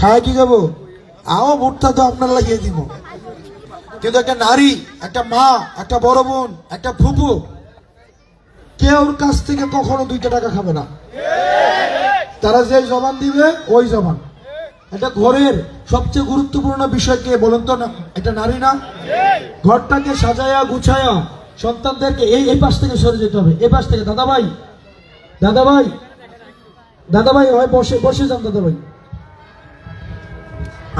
খায় কি খাব? আও ভুট্টা তো আপনার লাগিয়ে দিব। কিন্তু একটা নারী, একটা মা, একটা বড় বোন, একটা ফুপু কেউ ওর কাছ থেকে কখনো দুইটা টাকা খাবে না। তারা যে জবান দিবে, ওই জবান। এটা ঘরের সবচেয়ে গুরুত্বপূর্ণ বিষয় কে বলেন তো না? এটা নারী না? ঘরটাকে সাজায়া, গুছায়া সন্তানদেরকে এই এই পাশ থেকে সরে যেতে হবে। এই পাশ থেকে দাদা ভাই দাদা ভাই দাদা ভাই হয়, বসে বসে যান দাদা ভাই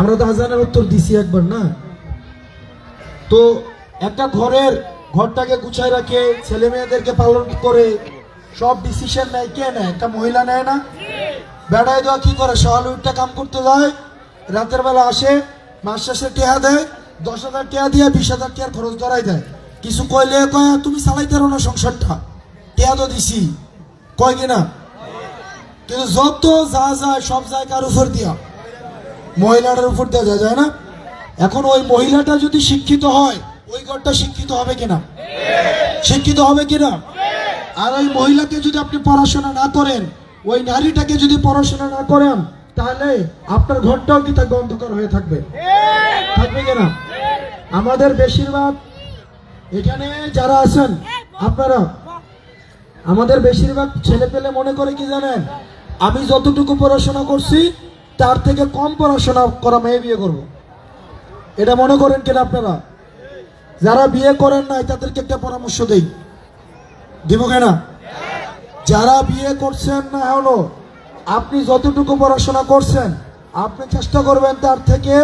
আমরা তো আজানের উত্তর দিছি একবার না? তো একটা ঘরের ঘরটাকে গুছায় রাখে, ছেলে মেয়েদেরকে পালন করে, সব ডিসিশন নেয়, কে নেয়? একটা মহিলা নেয় না? বেড়ায় দেওয়া কি করে? সকালে উঠটা কাম করতে যায়, রাতের বেলা আসে, মাস শেষে টেহা দেয়, দশ হাজার টেহা দিয়ে বিশ হাজার টেহার খরচ ধরাই দেয়। কিছু কইলে কয়, তুমি চালাইতে পারো না সংসারটা। টেহা তো দিছি। কয় কিনা কিন্তু যত যা যায়, সব যায় কার উপর দিয়া। মহিলাটার উপর দেওয়া যায় না? এখন ওই মহিলাটা যদি শিক্ষিত হয়, ওই ঘরটা শিক্ষিত হবে কিনা? শিক্ষিত হবে কিনা? আর ওই মহিলাকে যদি আপনি পড়াশোনা না করেন, ওই নারীটাকে যদি পড়াশোনা না করেন, তাহলে আপনার ঘরটাও কি থাকবে অন্ধকার হয়ে থাকবে? থাকবে কিনা? আমাদের বেশিরভাগ এখানে যারা আছেন, আপনারা, আমাদের বেশিরভাগ ছেলে পেলে মনে করে কি জানেন? আমি যতটুকু পড়াশোনা করছি তার থেকে কম পড়াশোনা করা মেয়ে বিয়ে করব। এটা মনে করেন কিনা আপনারা? যারা বিয়ে করেন নাই তাদেরকে একটা পরামর্শ দেই। দিব কেনা যারা বিয়ে করছেন না হলো আপনি যতটুকু পড়াশোনা করছেন আপনি চেষ্টা করবেন তার থেকে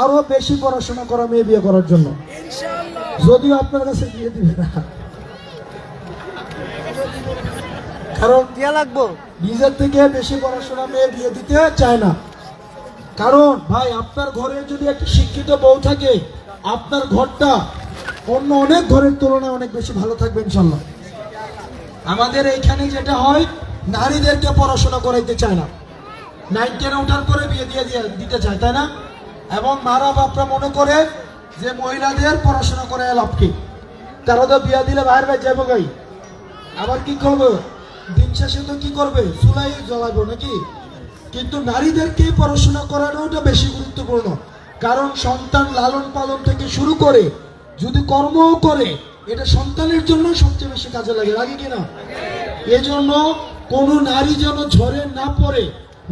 আরও বেশি পড়াশোনা করা মেয়ে বিয়ে করার জন্য। যদিও আপনার কাছে বিয়ে দিবে না। দিয়া লাগবো? নিজের থেকে বেশি পড়াশোনা মেয়ে বিয়ে দিতে চায় না। কারণ, ভাই, আপনার ঘরে যদি একটা শিক্ষিত বউ থাকে, আপনার ঘরটা অন্য অনেক ঘরের তুলনায় অনেক বেশি ভালো থাকবে, ইনশাল্লাহ। আমাদের এইখানে যেটা হয়, নারীদেরকে পড়াশোনা করাইতে চায় না। নাইন, টেনে ওঠার পরে বিয়ে দিয়ে দিতে চায়, তাই না? এবং মারা বাপরা মনে করে যে মহিলাদের পড়াশোনা করে লাভ কি? তারা তো বিয়ে দিলে বাইরে বাইরে যাব গাই আবার কি করবে দিন শেষে তো কি করবে? চুলাই জ্বলাবো নাকি? কিন্তু নারীদেরকে পড়াশোনা করানোটা বেশি গুরুত্বপূর্ণ। কারণ সন্তান লালন পালন থেকে শুরু করে যদি কর্মও করে, এটা সন্তানের জন্য সবচেয়ে বেশি কাজে লাগে। লাগে কিনা এজন্য কোনো নারী যেন ঝরে না পড়ে,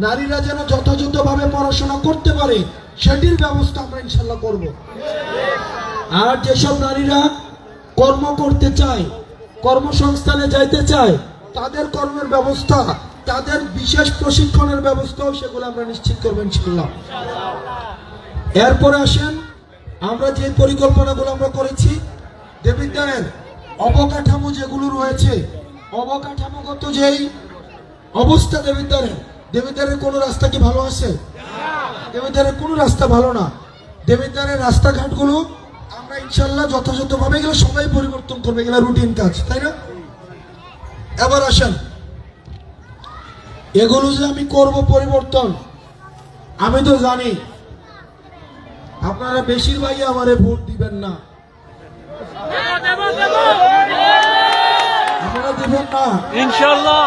নারীরা যেন যথাযথভাবে পড়াশোনা করতে পারে, সেটির ব্যবস্থা আমরা ইনশাল্লাহ করব। আর যেসব নারীরা কর্ম করতে চায়, কর্মসংস্থানে যাইতে চায় তাদের কর্মের ব্যবস্থা, তাদের বিশেষ প্রশিক্ষণের ব্যবস্থাও সেগুলো আমরা নিশ্চিত করবেন ইনশাল্লাহ এরপরে আসেন, আমরা যে পরিকল্পনাগুলো আমরা করেছি দেবিদ্যানের অবকাঠামো যেগুলো রয়েছে, অবকাঠামোগত যেই অবস্থা দেবিদ্যানের দেবিদ্যানের কোনো রাস্তা কি ভালো আছে? দেবিদ্যানের কোনো রাস্তা ভালো না। দেবিদ্যানের রাস্তাঘাটগুলো আমরা ইনশাল্লাহ যথাযথভাবে এগুলো সবাই পরিবর্তন করবে, এগুলো রুটিন কাজ, তাই না? এবার আসেন। এগুলো যে আমি করব পরিবর্তন আমি তো জানি। আপনারা বেশিরভাগই আমারে ভোট দিবেন না। আপনারা দিবেন না। ইনশাল্লাহ।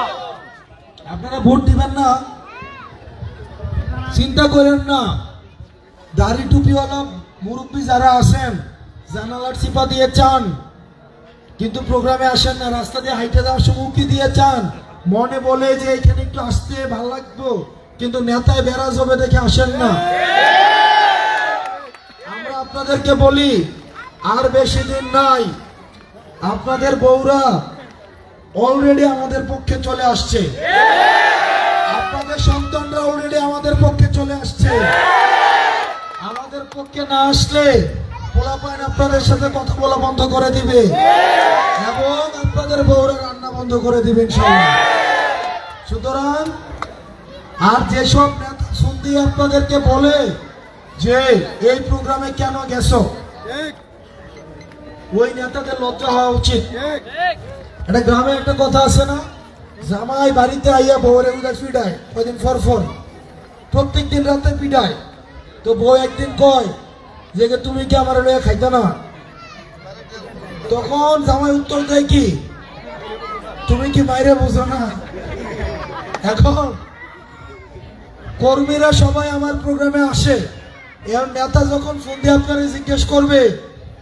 আপনারা ভোট দিবেন না। চিন্তা করেন না। দাড়ি টুপিওয়ালা মুরব্বী যারা আছেন জানালার চিপা দিয়ে চান। কিন্তু প্রোগ্রামে আসেন না, রাস্তা দিয়ে হাইটে যাওয়ার সময় উকি দিয়ে চান। মনে বলে যে এখানে একটু আসতে ভালো লাগতো কিন্তু নেতায় বেরাজ হবে দেখে আসেন না। আমরা আপনাদেরকে বলি, আর বেশি দিন নাই, আপনাদের বউরা অলরেডি আমাদের পক্ষে চলে আসছে। আপনাদের সন্তানরা অলরেডি আমাদের পক্ষে চলে আসছে। আমাদের পক্ষে না আসলে পোলাপাইন আপনাদের সাথে কথা বলা বন্ধ করে দিবে। এবং আপনাদের বউরা রান্না বন্ধ করে দিবে ইনশাআল্লাহ। সুতরাং, আর যেসব নেতা শুনতে আপনাদেরকে বলে যে, এই প্রোগ্রামে কেন গেছো? ওই নেতাদের লজ্জা হওয়া উচিত। একটা গ্রামে একটা কথা আছে না? জামাই বাড়িতে আইয়া বউরে উদা পিডায় কদিন ফর ফর প্রত্যেক দিন রাতে পিডায়। তো বউ একদিন কয় যে তুমি কি আমার লইয়া খাইতে না? তখন জামাই উত্তর দেয় কি? তুমি কি বাইরে বুঝো না? এখন কর্মীরা সবাই আমার প্রোগ্রামে আসে। এর নেতা যখন ফোন দিয়ে আপনারা জিজ্ঞেস করবে,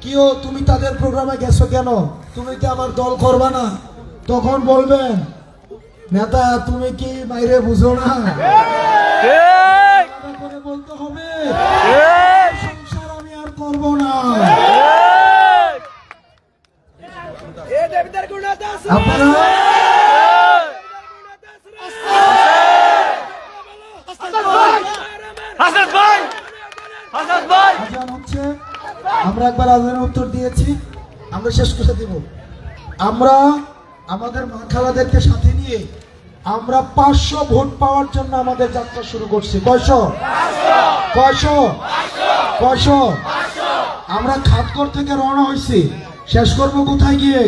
কি ও, তুমি তাদের প্রোগ্রামে গেছো কেন? তুমি কি আমার দল করবা না? তখন বলবেন, নেতা, তুমি কি বাইরে বুঝো না আলাদা করে বলতে হবে সংসার আমি আর করব না আপনারা হাসান ভাই হাসান ভাই আজান হচ্ছে আমরা একবার আজানের উত্তর দিয়েছি আমরা শেষ করে দিব আমরা আমাদের মা খালাদেরকে সাথে নিয়ে আমরা পাঁচশো ভোট পাওয়ার জন্য আমাদের যাত্রা শুরু করছি। কয়শো? কয়শো? কয়শো? আমরা খাতকর থেকে রওনা হয়েছি। শেষ করব কোথায় গিয়ে?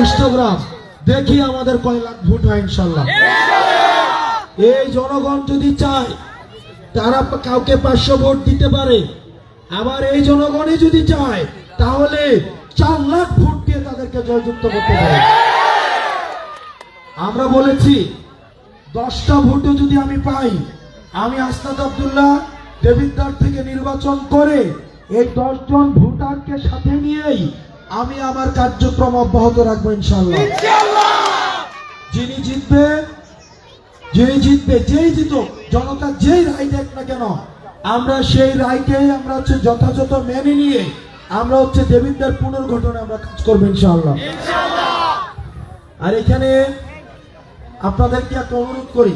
ইনস্টাগ্রাম। দেখি আমাদের কয় লাখ ভোট হয় ইনশাল্লাহ। এই জনগণ যদি চায়, তারা কাউকে পাঁচশো ভোট দিতে পারে। আবার এই জনগণই যদি চায়, তাহলে চার লাখ ভোট দিয়ে তাদেরকে জয়যুক্ত করতে পারে। আমরা বলেছি দশটা ভোটও যদি আমি পাই আমি আস্তাদ আবদুল্লাহ দেবিদ্দার থেকে নির্বাচন করে এই দশজন ভোটারকে সাথে নিয়েই আমি আমার কার্যক্রম অব্যাহত রাখব ইনশাল্লাহ যিনি জিতবে যেই জিতবে যেই জিতুক জনতা যেই রায় দেখ না কেন আমরা সেই রায়কে আমরা হচ্ছে যথাযথ মেনে নিয়ে আমরা হচ্ছে দেবিদ্যার পুনর্গঠনে আমরা কাজ করব ইনশাআল্লাহ। আর এখানে আপনাদেরকে একটা অনুরোধ করি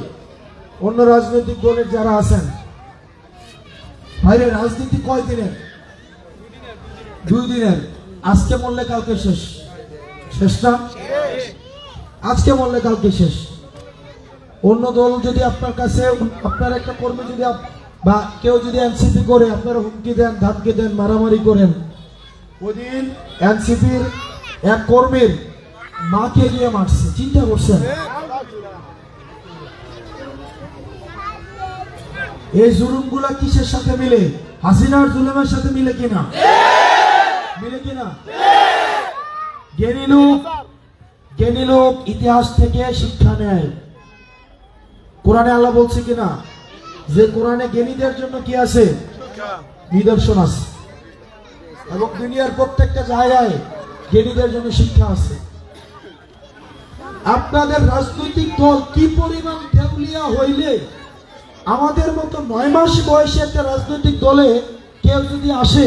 অন্য রাজনৈতিক দলের যারা আছেন ভাইরে রাজনীতি কয় দিনের? দুই দিনের। আজকে মরলে কালকে শেষ। শেষ না? আজকে মরলে কালকে শেষ। অন্য দল যদি আপনার কাছে আপনার একটা কর্মী যদি বা কেউ যদি এনসিপি করে আপনারা হুমকি দেন ধাপকে দেন মারামারি করেন ওদিন এনসিপির এক কর্মীর মাকে গিয়ে মারছে। চিন্তা করছেন? এই জুলুমগুলা কিসের সাথে মিলে? হাসিনার জুলুমের সাথে মিলে কিনা? মিলে কিনা? জ্ঞানী লোক জ্ঞানী লোক ইতিহাস থেকে শিক্ষা নেয়। কোরআনে আল্লাহ বলছে কিনা? যে কোরআনে জ্ঞানীদের জন্য কি আছে? নিদর্শন আছে। এবং দুনিয়ার প্রত্যেকটা জায়গায় জ্ঞানীদের জন্য শিক্ষা আছে। আপনাদের রাজনৈতিক দল কি পরিমাণ দেউলিয়া হইলে, আমাদের মতো নয় মাস বয়সে একটা রাজনৈতিক দলে কেউ যদি আসে,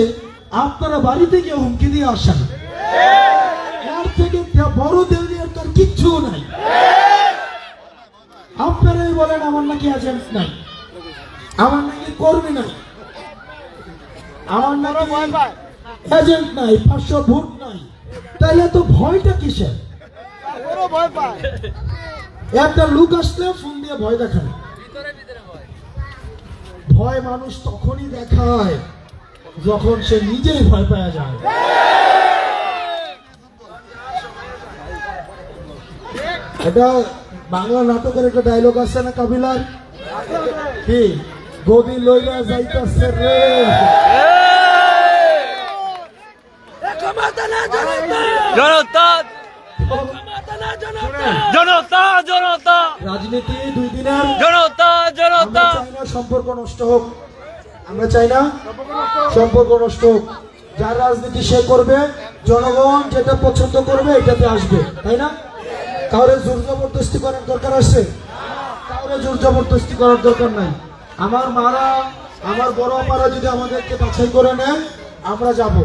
আপনারা বাড়ি থেকে হুমকি দিয়ে আসেন। এর থেকে বড় দেউলিয়ার তো আর কিচ্ছু নাই। আপনারাই বলেন আমার নাকি এজেন্ট নাই। আমার নাকি কর্মী নাই। আমার নাকি এজেন্ট নাই পাঁচশো ভোট নাই। তাহলে তো ভয়টা কিসের? একটা লোক আসলে ফোন দিয়ে ভয় দেখায়। ভয় মানুষ তখনই দেখায় যখন সে নিজেই ভয় পাওয়া যায়। এটা বাংলা নাটকের একটা ডায়লগ আছে না কাবিলার? কি? গদি লইলা যাইতাছে রে। জনতা। জনতা। জনতা। রাজনীতি দুই দিনের। জনতা জনতা। আমরা সম্পর্ক নষ্ট হোক। আমরা চাই না সম্পর্ক নষ্ট হোক। যার রাজনীতি সে করবে জনগণ যেটা পছন্দ করবে এটাতে আসবে তাই না? কাউরে জোর জবরদস্তি করার দরকার আছে? কাউরে জোর জবরদস্তি করার দরকার নাই। আমার মারা আমার বড় মারা যদি আমাদেরকে বাছাই করে নেয় আমরা যাব।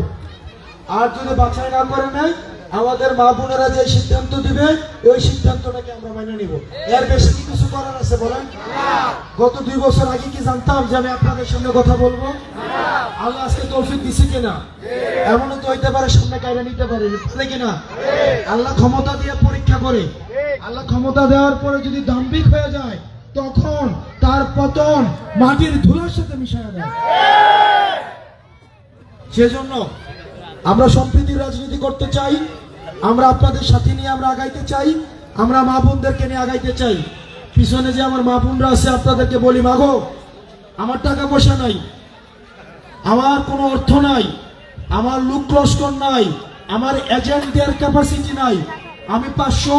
আর যদি বাছাই না করে নেয়, আমাদের মা বোনেরা যে সিদ্ধান্ত দিবে, ওই সিদ্ধান্তটাকে আমরা মেনে নিব। এর বেশি কি কিছু করার আছে বলেন? গত দুই বছর আগে কি জানতাম যে আমি আপনাদের সামনে কথা বলব? আল্লাহ আজকে তৌফিক দিছে কিনা? এমনও তো হইতে পারে সামনে কাইরা নিতে পারে বুঝলে কিনা? আল্লাহ ক্ষমতা দিয়ে পরীক্ষা করে। আল্লাহ ক্ষমতা দেওয়ার পরে যদি দাম্ভিক হয়ে যায়, তখন তার পতন মাটির ধুলার সাথে মিশায় দেয় সেজন্য আমরা সম্প্রীতির রাজনীতি করতে চাই, আমরা আপনাদের সাথে নিয়ে আমরা আগাইতে চাই, আমরা মা বোনদেরকে নিয়ে আগাইতে চাই। পিছনে যে আমার মা বোনরা আছে, আপনাদেরকে বলি, মাগো, আমার টাকা পয়সা নাই, আমার কোনো অর্থ নাই, আমার লুক লস্কর নাই, আমার এজেন্ট দেওয়ার ক্যাপাসিটি নাই, আমি পাঁচশো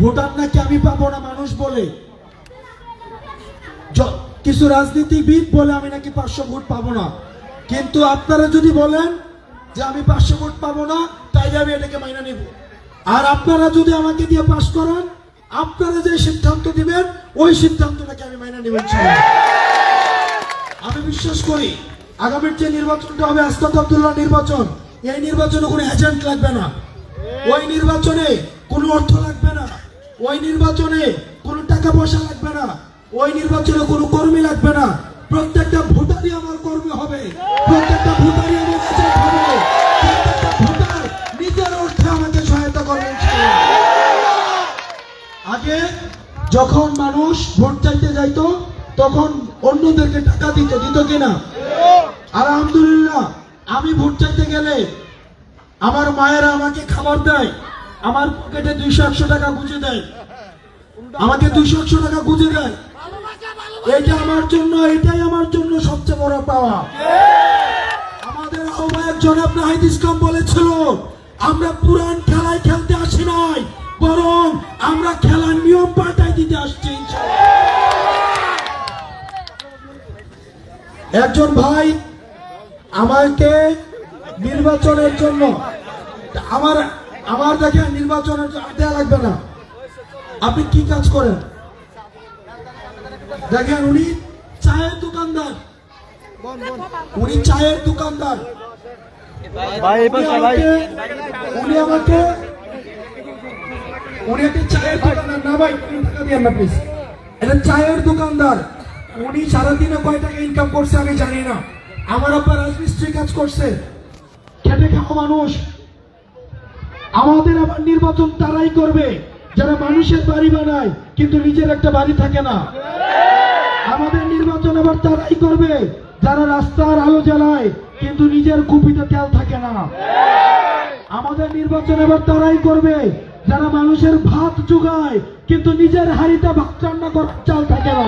ভোটার নাকি আমি পাবো না মানুষ বলে? কিছু রাজনীতিবিদ বলে আমি নাকি পাঁচশো ভোট পাবো না? কিন্তু আপনারা যদি বলেন যে আমি পাঁচশো ভোট পাবো না, তাইলে আমি এটাকে মাইনা নিব। আর আপনারা যদি আমাকে দিয়ে পাশ করান, আপনারা যে সিদ্ধান্ত দিবেন, ওই সিদ্ধান্তটাকে আমি মাইনা নিব ইনশাআল্লাহ। আমি বিশ্বাস করি, আগামীর যে নির্বাচনটা হবে আস্তাদ আব্দুল্লাহ নির্বাচন, এই নির্বাচনে কোনো এজেন্ট লাগবে না। ওই নির্বাচনে কোনো অর্থ লাগবে না। ওই নির্বাচনে কোনো টাকা পয়সা লাগবে না। ওই নির্বাচনে কোনো কর্মী লাগবে না। প্রত্যেকটা ভোটারই আমার কর্মী হবে। যখন মানুষ ভোট চাইতে যাইতো, তখন অন্যদেরকে টাকা দিত দিত কিনা? আলহামদুলিল্লাহ, আমি ভোট চাইতে গেলে আমার মায়েরা আমাকে খাবার দেয়, আমার পকেটে দুইশো একশো টাকা গুঁজে দেয়, আমাকে দুইশো একশো টাকা গুঁজে দেয়। এটা আমার জন্য, এটাই আমার জন্য সবচেয়ে বড় পাওয়া। আমাদের আহ্বায়ক জনাব নাহিদ ইসলাম বলেছিল, আমরা পুরান খেলায় খেলতে আসি নাই। বরং আমরা খেলার নিয়ম পাল্টাই দিতে আসছি। একজন ভাই আমাকে নির্বাচনের জন্য আমার আমার দেখেন নির্বাচনের দেয়া লাগবে না। আপনি কি কাজ করেন? দেখেন উনি চায়ের দোকানদার। উনি চায়ের দোকানদার। উনি আমাকে- উনি একটা চায়ের দোকানদার না ভাই টাকা দিয়েন না প্লিজ এটা চায়ের দোকানদার। উনি সারাদিনে কয় টাকা ইনকাম করছে আমি জানি না। আমার আব্বা রাজমিস্ত্রি কাজ করছে। খেটে মানুষ। আমাদের আবার নির্বাচন তারাই করবে। যারা মানুষের বাড়ি বানায়, কিন্তু নিজের একটা বাড়ি থাকে না। আমাদের নির্বাচন আবার তারাই করবে। যারা রাস্তার আলো জ্বালায়, কিন্তু নিজের কুপিতে তেল থাকে না। আমাদের নির্বাচন এবার তারাই করবে। যারা মানুষের ভাত জোগায়, কিন্তু নিজের হাড়িতে ভাত রান্না করার চাল থাকে না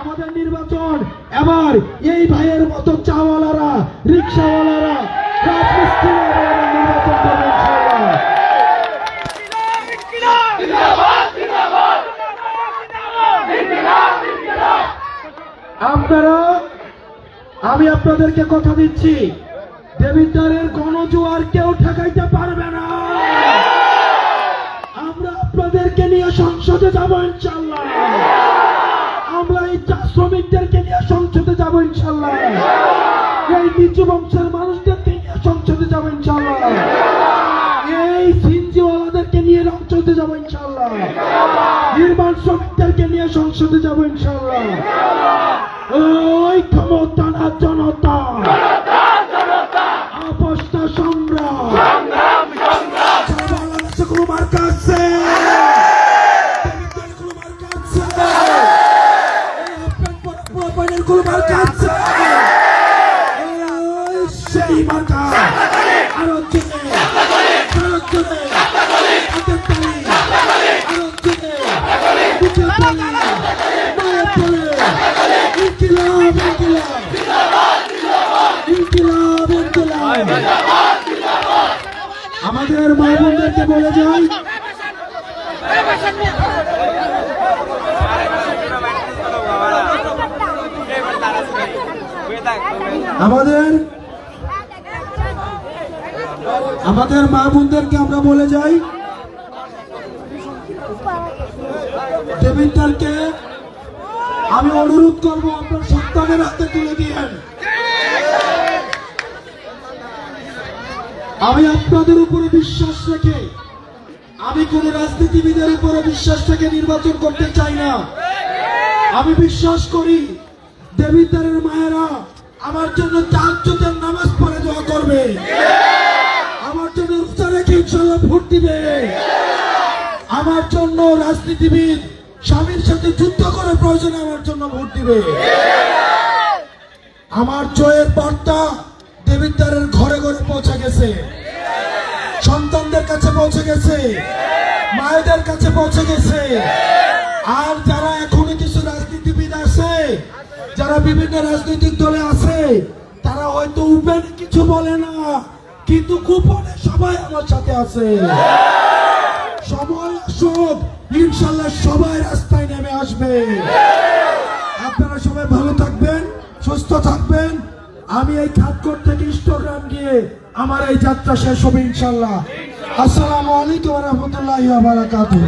আমাদের নির্বাচন, এবার এই ভাইয়ের মতো চাওয়ালারা, রিক্সাওয়ালারা। আপনারা, আমি আপনাদেরকে কথা দিচ্ছি, দেবিদ্বারের গণজোয়ার কেউ ঠেকাইতে পারবে না আমরা আপনাদেরকে নিয়ে সংসদে যাব ইনশাল্লাহ। আমরা এই চা শ্রমিকদেরকে নিয়ে সংসদে যাব ইনশাল্লাহ। এই নিচু বংশের মানুষদেরকে নিয়ে সংসদে যাব ইনশাল্লাহ। এই সিনজিওয়ালাদেরকে নিয়ে সংসদে যাব ইনশাল্লাহ। নির্মাণ শ্রমিকদেরকে নিয়ে সংসদে যাব ইনশাল্লাহ। ওই ক্ষমতা না জনতা। মা বলে যাই। আমাদের আমাদের মা বোনদেরকে আমরা বলে যাই। দেবিদ্দারকে আমি অনুরোধ করব আপনার সন্তানের হাতে তুলে দিয়েন। আমি আপনাদের উপরে বিশ্বাস রেখে, আমি কোন রাজনীতিবিদের উপরে বিশ্বাস রেখে নির্বাচন করতে চাই না। আমি বিশ্বাস করি, দেবিদ্বারের মায়েরা আমার জন্য তাজ্জুদের নামাজ পড়ে দোয়া করবে। আমার জন্য ভোট দিবে। আমার জন্য রাজনীতিবিদ স্বামীর সাথে যুদ্ধ করে প্রয়োজনে আমার জন্য ভোট দিবে। আমার জয়ের বার্তা দেবিদ্বারের ঘরে ঘরে পৌঁছে গেছে। সন্তানদের কাছে পৌঁছে গেছে। মায়েদের কাছে পৌঁছে গেছে। আর যারা এখনও কিছু রাজনীতিবিদ আছে, যারা বিভিন্ন রাজনৈতিক দলে আছে, তারা হয়তো উপেন কিছু বলে না, কিন্তু গোপনে সবাই আমার সাথে আছে। সময় আসুক, ইনশাল্লাহ সবাই রাস্তায় নেমে আসবে। আপনারা সবাই ভালো থাকবেন, সুস্থ থাকবেন। আমি এই খাতকোট থেকে ইস্টগ্রাম গিয়ে আমার এই যাত্রা শেষ হবে ইনশাল্লাহ আসসালামু আলাইকুম রহমতুল্লাহ বারাকাতুহ।